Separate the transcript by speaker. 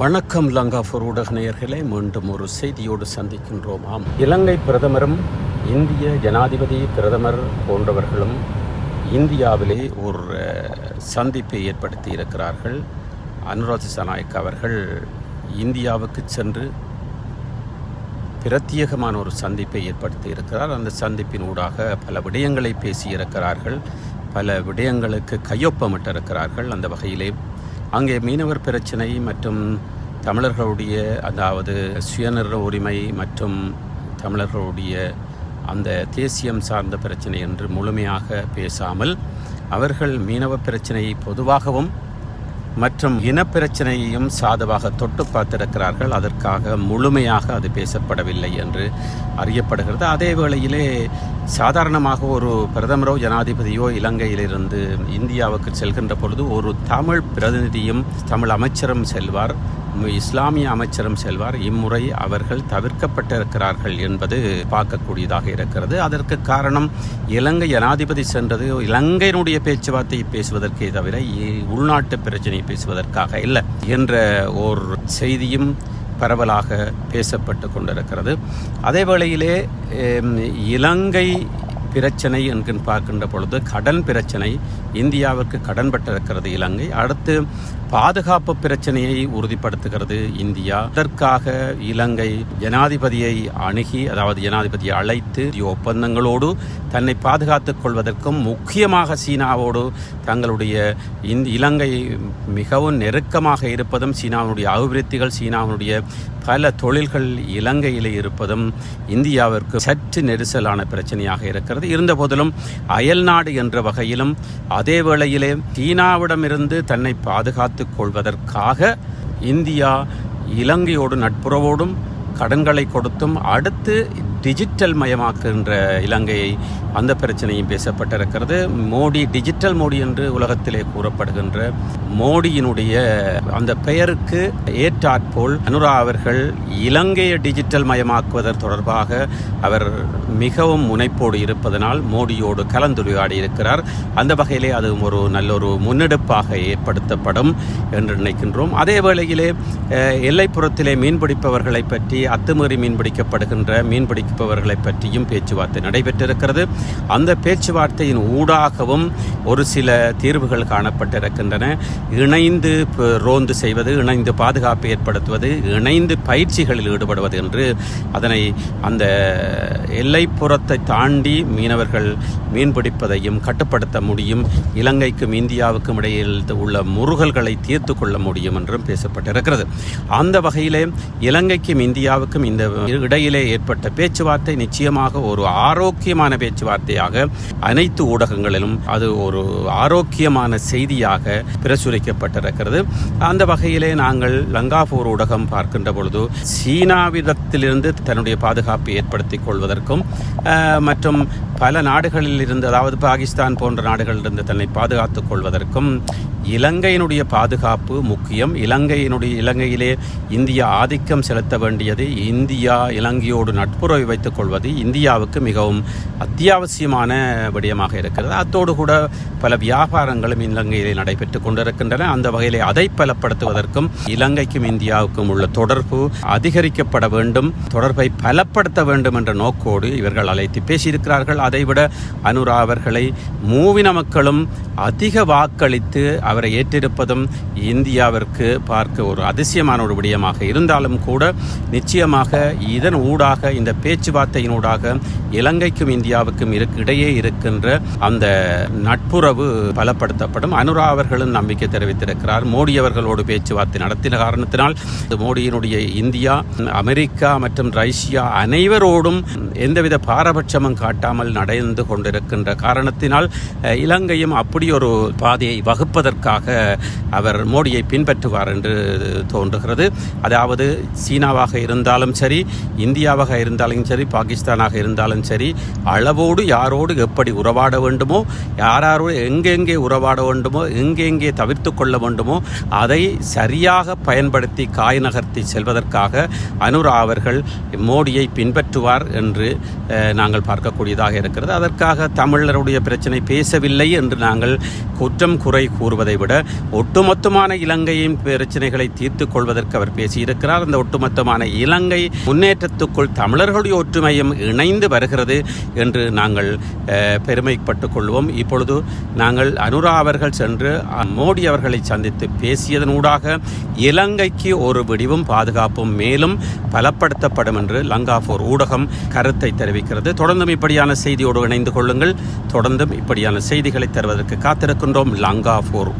Speaker 1: வணக்கம் லங்காபூர் ஊடக நேயர்களே மீண்டும் ஒரு செய்தியோடு சந்திக்கின்றோம். ஆம் இலங்கை பிரதமரும் இந்திய ஜனாதிபதி பிரதமர் போன்றவர்களும் இந்தியாவிலே ஒரு சந்திப்பை ஏற்படுத்தி இருக்கிறார்கள். அனுராஜ் சனாயக் அவர்கள் இந்தியாவுக்கு சென்று பிரத்யேகமான ஒரு சந்திப்பை ஏற்படுத்தி இருக்கிறார். அந்த சந்திப்பின் ஊடாக பல விடயங்களை பேசியிருக்கிறார்கள் பல விடயங்களுக்கு கையொப்பமிட்டிருக்கிறார்கள். அந்த வகையிலே அங்கே மீனவர் பிரச்சனை மற்றும் தமிழர்களுடைய அதாவது சுயநிர்ண உரிமை மற்றும் தமிழர்களுடைய அந்த தேசியம் சார்ந்த பிரச்சனை என்று முழுமையாக பேசாமல் அவர்கள் மீனவ பிரச்சனையை பொதுவாகவும் மற்றும் இனப்பிரச்சனையையும் சாதவாக தொட்டு பார்த்திருக்கிறார்கள். அதற்காக முழுமையாக அது பேசப்படவில்லை என்று அறியப்படுகிறது. அதே வேளையிலே சாதாரணமாக ஒரு பிரதமரோ ஜனாதிபதியோ இலங்கையிலிருந்து இந்தியாவுக்கு செல்கின்ற பொழுது ஒரு தமிழ் பிரதிநிதியும் தமிழ் அமைச்சரும் செல்வார். இஸ்லாமிய அமைச்சரும் செல்வார். இம்முறை அவர்கள் தவிர்க்கப்பட்டிருக்கிறார்கள் என்பது பார்க்கக்கூடியதாக இருக்கிறது. அதற்கு காரணம் இலங்கை ஜனாதிபதி சென்றது இலங்கையினுடைய பேச்சுவார்த்தையை பேசுவதற்கே தவிர இ- உள்நாட்டு பிரச்சனையை பேசுவதற்காக இல்லை என்ற ஒரு செய்தியும் பரவலாக பேசப்பட்டு கொண்டிருக்கிறது. அதே வேளையிலே இலங்கை பிரச்சனை என்று பார்க்கின்ற பொழுது கடன் பிரச்சனை இந்தியாவிற்கு கடன்பட்டிருக்கிறது இலங்கை. அடுத்து பாதுகாப்பு பிரச்சனையை உறுதிப்படுத்துகிறது இந்தியா. அதற்காக இலங்கை ஜனாதிபதியை அணுகி அதாவது ஜனாதிபதியை அழைத்து ஒப்பந்தங்களோடு தன்னை பாதுகாத்துக் கொள்வதற்கும் முக்கியமாக சீனாவோடு தங்களுடைய இலங்கை மிகவும் நெருக்கமாக இருப்பதும் சீனாவினுடைய அபிவிருத்திகள் சீனாவினுடைய பல தொழில்கள் இலங்கையில் இருப்பதும் இந்தியாவிற்கு சற்று நெரிசலான பிரச்சனையாக இருக்கிறது. இருந்த போதிலும் அயல்நாடு என்ற வகையிலும் அதே வேளையிலே சீனாவிடமிருந்து தன்னை பாதுகாத்துக் கொள்வதற்காக இந்தியா இலங்கையோடு நட்புறவோடும் கடன்களை கொடுத்தும் அடுத்து டிஜிட்டல் மயமாக்குகின்ற இலங்கையை அந்த பிரச்சனையும் பேசப்பட்டிருக்கிறது. மோடி டிஜிட்டல் மோடி என்று உலகத்திலே கூறப்படுகின்ற மோடியினுடைய அந்த பெயருக்கு ஏற்றாற்போல் அனுரா அவர்கள் இலங்கையை டிஜிட்டல் மயமாக்குவதற்கு தொடர்பாக அவர் மிகவும் முனைப்போடு இருப்பதனால் மோடியோடு கலந்துரையாடி இருக்கிறார் அந்த வகையிலே அது ஒரு நல்ல ஒரு முன்னெடுப்பாக ஏற்படுத்தப்படும் என்று நினைக்கின்றோம். அதே வேளையிலே எல்லைப்புறத்திலே மீன்பிடிப்பவர்களை பற்றி அத்துமீறி மீன்பிடிக்கப்படுகின்ற வைப்பவர்களை பற்றியும் பேச்சுவார்த்தை நடைபெற்றிருக்கிறது. அந்த பேச்சுவார்த்தையின் ஊடாகவும் ஒரு சில தீர்வுகள் காணப்பட்டிருக்கின்றன. இணைந்து ரோந்து செய்வது இணைந்து பாதுகாப்பு ஏற்படுத்துவது இணைந்து பயிற்சிகளில் ஈடுபடுவது என்று அதனை அந்த எல்லைப்புறத்தை தாண்டி மீனவர்கள் மீன்பிடிப்பதையும் கட்டுப்படுத்த முடியும். இலங்கைக்கும் இந்தியாவுக்கும் இடையில் உள்ள முருகல்களை தீர்த்து கொள்ள முடியும் என்றும் பேசப்பட்டிருக்கிறது. அந்த வகையிலே இலங்கைக்கும் இந்தியாவுக்கும் இந்த இடையிலே ஏற்பட்ட பேச்சுவார்த்தை நிச்சயமாக ஒரு ஆரோக்கியமான பேச்சுவார்த்தையாக அனைத்து ஊடகங்களிலும் அது ஒரு ஒரு ஆரோக்கியமான செய்தியாக பிரசுரிக்கப்பட்டிருக்கிறது. அந்த வகையிலே நாங்கள் லங்காபூர் ஊடகம் பார்க்கின்ற பொழுது சீனாவிடத்திலிருந்து தன்னுடைய பாதுகாப்பை ஏற்படுத்திக் கொள்வதற்கும் மற்றும் பல நாடுகளில் இருந்து அதாவது பாகிஸ்தான் போன்ற நாடுகளிலிருந்து தன்னை பாதுகாத்துக் கொள்வதற்கும் இலங்கையினுடைய பாதுகாப்பு முக்கியம். இலங்கையினுடைய இலங்கையிலே இந்தியா ஆதிக்கம் செலுத்த வேண்டியது இந்தியா இலங்கையோடு நட்புறவை வைத்துக் கொள்வது இந்தியாவுக்கு மிகவும் அத்தியாவசியமான விடயமாக இருக்கிறது. அத்தோடு கூட பல வியாபாரங்களும் இலங்கையிலே நடைபெற்றுக் கொண்டிருக்கின்றன. அந்த வகையிலே அதை பலப்படுத்துவதற்கும் இலங்கைக்கும் இந்தியாவுக்கும் உள்ள தொடர்பு அதிகரிக்கப்பட வேண்டும். தொடர்பை பலப்படுத்த வேண்டும் என்ற நோக்கோடு இவர்கள் அழைத்து பேசியிருக்கிறார்கள். அதைவிட அனுரா அவர்களை மூவின மக்களும் அதிக வாக்களித்து அவரை ஏற்றிருப்பதும் இந்தியாவிற்கு பார்க்க ஒரு அதிசயமான ஒரு விடயமாக இருந்தாலும் கூட நிச்சயமாக இதன் ஊடாக இந்த பேச்சுவார்த்தையினூடாக இலங்கைக்கும் இந்தியாவுக்கும் இடையே இருக்கின்ற அந்த நட்புறவு பலப்படுத்தப்படும். அனுரா அவர்களும் நம்பிக்கை தெரிவித்திருக்கிறார். மோடி அவர்களோடு பேச்சுவார்த்தை நடத்தின காரணத்தினால் இது மோடியினுடைய இந்தியா அமெரிக்கா மற்றும் ரஷ்யா அனைவரோடும் எந்தவித பாரபட்சமும் காட்டாமல் நடந்து கொண்டிருக்கின்ற காரணத்தினால் இலங்கையும் அப்படி ஒரு பாதையை வகுப்பதற்கு வகுப்பதற்காக அவர் மோடியை பின்பற்றுவார் என்று தோன்றுகிறது. அதாவது சீனாவாக இருந்தாலும் சரி இந்தியாவாக இருந்தாலும் சரி பாகிஸ்தானாக இருந்தாலும் சரி அளவோடு யாரோடு எப்படி உறவாட வேண்டுமோ யாராரோடு எங்கெங்கே உறவாட வேண்டுமோ எங்கெங்கே தவிர்த்து கொள்ள வேண்டுமோ அதை சரியாக பயன்படுத்தி காய் நகர்த்தி செல்வதற்காக அனுரா அவர்கள் மோடியை பின்பற்றுவார் என்று நாங்கள் பார்க்கக்கூடியதாக இருக்கிறது. அதற்காக தமிழருடைய பிரச்சனை பேசவில்லை என்று நாங்கள் குற்றம் குறை கூறுவதை விட ஒட்டுமொத்தமான இலங்கையின் பிரச்சனைகளை தீர்த்துக் கொள்வதற்கு அவர் பேசியிருக்கிறார். அந்த ஒட்டுமொத்தமான இலங்கை முன்னேற்றத்துக்குள் தமிழர்களுடைய ஒற்றுமையும் இணைந்து வருகிறது என்று நாங்கள் பெருமைப்பட்டு பெருமைப்பட்டுக் கொள்வோம். இப்பொழுது நாங்கள் அனுரா அவர்கள் சென்று மோடி அவர்களை சந்தித்து பேசியதனூடாக இலங்கைக்கு ஒரு விடிவும் பாதுகாப்பும் மேலும் பலப்படுத்தப்படும் என்று லங்காபூர் ஊடகம் கருத்தை தெரிவிக்கிறது. தொடர்ந்தும் இப்படியான செய்தியோடு இணைந்து கொள்ளுங்கள். தொடர்ந்தும் இப்படியான செய்திகளை தருவதற்கு காத்திருக்கின்றோம் லங்காபூர்